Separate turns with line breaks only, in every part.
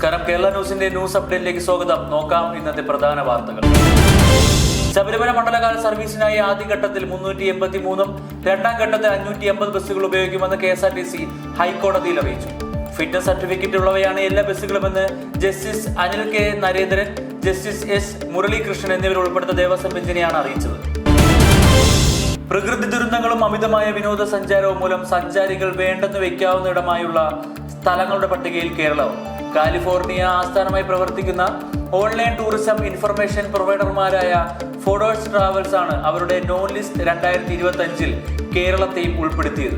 കേരള ന്യൂസിന്റെ ന്യൂസ് അപ്ഡേറ്റിലേക്ക് സ്വാഗതം. നോക്കാം ഇന്നത്തെ പ്രധാന വാർത്തകൾ. ശബരിമല മണ്ഡലകാല സർവീസിനായി ആദ്യഘട്ടത്തിൽ മുന്നൂറ്റി എൺപത്തി മൂന്നും രണ്ടാം ഘട്ടത്തിൽ അഞ്ഞൂറ്റി എൺപത് ബസ്സുകൾ ഉപയോഗിക്കുമെന്ന് K S R T C ഹൈക്കോടതിയിൽ അറിയിച്ചു. ഫിറ്റ്നസ് സർട്ടിഫിക്കറ്റ് ഉള്ളവയാണ് എല്ലാ ബസ്സുകളുമെന്ന് Justice Anil K Narendran Justice S Muralikrishnan എന്നിവർ ഉൾപ്പെടുത്ത ദേവസ്വം ബെഞ്ചിനെയാണ് അറിയിച്ചത്. പ്രകൃതി ദുരന്തങ്ങളും അമിതമായ വിനോദസഞ്ചാരവും മൂലം സഞ്ചാരികൾ വേണ്ടെന്ന് വെക്കാവുന്ന ഇടമായുള്ള സ്ഥലങ്ങളുടെ പട്ടികയിൽ കേരളവും. കാലിഫോർണിയ ആസ്ഥാനമായി പ്രവർത്തിക്കുന്ന ഓൺലൈൻ ടൂറിസം ഇൻഫർമേഷൻ പ്രൊവൈഡർമാരായ ഫോഡോഴ്സ് ട്രാവൽസ് ആണ് അവരുടെ നോൺ ലിസ്റ്റ് രണ്ടായിരത്തി ഇരുപത്തി അഞ്ചിൽ കേരളത്തെയും ഉൾപ്പെടുത്തിയത്.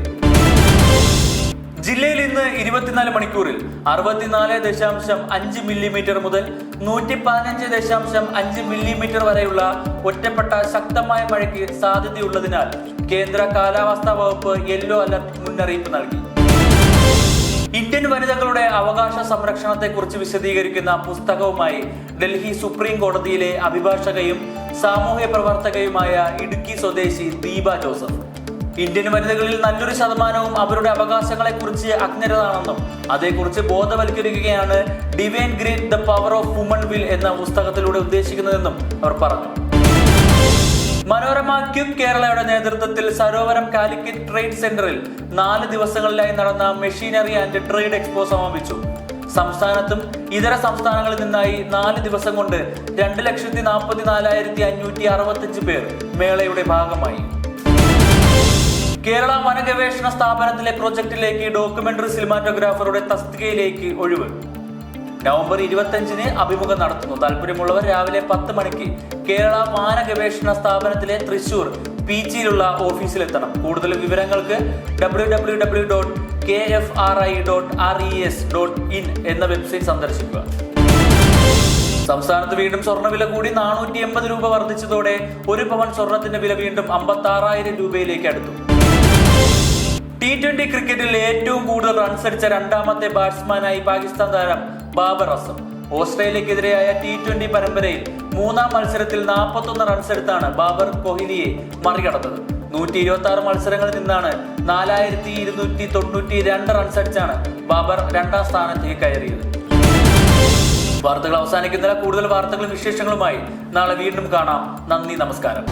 ജില്ലയിൽ ഇന്ന് ഇരുപത്തിനാല് മണിക്കൂറിൽ അറുപത്തിനാല് ദശാംശം അഞ്ച് മില്ലിമീറ്റർ മുതൽ നൂറ്റി പതിനഞ്ച് ദശാംശം അഞ്ച് മില്ലിമീറ്റർ വരെയുള്ള ഒറ്റപ്പെട്ട ശക്തമായ മഴയ്ക്ക് സാധ്യതയുള്ളതിനാൽ കേന്ദ്ര കാലാവസ്ഥാ വകുപ്പ് യെല്ലോ അലർട്ട് മുന്നറിയിപ്പ് നൽകി. ഇന്ത്യൻ വനിതകളുടെ അവകാശ സംരക്ഷണത്തെക്കുറിച്ച് വിശദീകരിക്കുന്ന പുസ്തകവുമായി ഡൽഹി സുപ്രീം കോടതിയിലെ അഭിഭാഷകയും സാമൂഹ്യ പ്രവർത്തകയുമായ ഇടുക്കി സ്വദേശി ദീപ ജോസഫ്. ഇന്ത്യൻ വനിതകളിൽ നല്ലൊരു ശതമാനവും അവരുടെ അവകാശങ്ങളെക്കുറിച്ച് അജ്ഞരാണെന്നും അതേക്കുറിച്ച് ബോധവൽക്കരിക്കുകയാണ് divine great the power of woman will എന്ന പുസ്തകത്തിലൂടെ ഉദ്ദേശിക്കുന്നതെന്നും അവർ പറഞ്ഞു. മനോരമ ക്യൂബ് കേരളയുടെ നേതൃത്വത്തിൽ സരോവരം കാലിക്കറ്റ് ട്രേഡ് സെന്ററിൽ നാല് ദിവസങ്ങളിലായി നടന്ന മെഷീനറി ആൻഡ് ട്രേഡ് എക്സ്പോ സമാപിച്ചു. സംസ്ഥാനത്തും ഇതര സംസ്ഥാനങ്ങളിൽ നിന്നായി നാല് ദിവസം കൊണ്ട് രണ്ട് ലക്ഷത്തി നാൽപ്പത്തി നാലായിരത്തി അഞ്ഞൂറ്റി അറുപത്തഞ്ച് പേർ മേളയുടെ ഭാഗമായി. കേരള വനഗവേഷണ സ്ഥാപനത്തിലെ പ്രൊജക്ടിലേക്ക് ഡോക്യുമെന്ററി സിനിമാറ്റോഗ്രാഫറുടെ തസ്തികയിലേക്ക് ഒഴിവ്. നവംബർ ഇരുപത്തഞ്ചിന് അഭിമുഖം നടത്തുന്നു. താല്പര്യമുള്ളവർ രാവിലെ പത്ത് മണിക്ക് കേരള മാന ഗവേഷണ സ്ഥാപനത്തിലെ തൃശൂർ പി ജിയിലുള്ള ഓഫീസിലെത്തണം. കൂടുതൽ വിവരങ്ങൾക്ക് W W W dot K F R I dot R E S dot in എന്ന വെബ്സൈറ്റ് സന്ദർശിക്കുക. സംസ്ഥാനത്ത് വീണ്ടും സ്വർണവില കൂടി നാനൂറ്റി എൺപത് രൂപ വർദ്ധിച്ചതോടെ ഒരു പവൻ സ്വർണത്തിന്റെ വില വീണ്ടും അമ്പത്തി ആറായിരം രൂപയിലേക്ക് അടുത്തു. ടി ട്വന്റി ക്രിക്കറ്റിൽ ഏറ്റവും കൂടുതൽ റൺസ് അടിച്ച രണ്ടാമത്തെ ബാറ്റ്സ്മാനായി പാകിസ്ഥാൻ താരം ബാബർ അസം ഓസ്ട്രേലിയക്കെതിരെയായ ടി ട്വന്റി പരമ്പരയിൽ മൂന്നാം മത്സരത്തിൽ നാൽപ്പത്തൊന്ന് റൺസ് എടുത്താണ് ബാബർ കോഹ്ലിയെ മറികടന്നത്. നൂറ്റി ഇരുപത്തി ആറ് മത്സരങ്ങളിൽ നിന്നാണ് നാലായിരത്തി ഇരുന്നൂറ്റി തൊണ്ണൂറ്റി രണ്ട് റൺസ് അടിച്ചാണ് ബാബർ രണ്ടാം സ്ഥാനത്തേക്ക് കയറിയത്. വാർത്തകൾ അവസാനിക്കുന്നില്ല കൂടുതൽ വാർത്തകളും വിശേഷങ്ങളുമായി നാളെ വീണ്ടും കാണാം. നന്ദി നമസ്കാരം.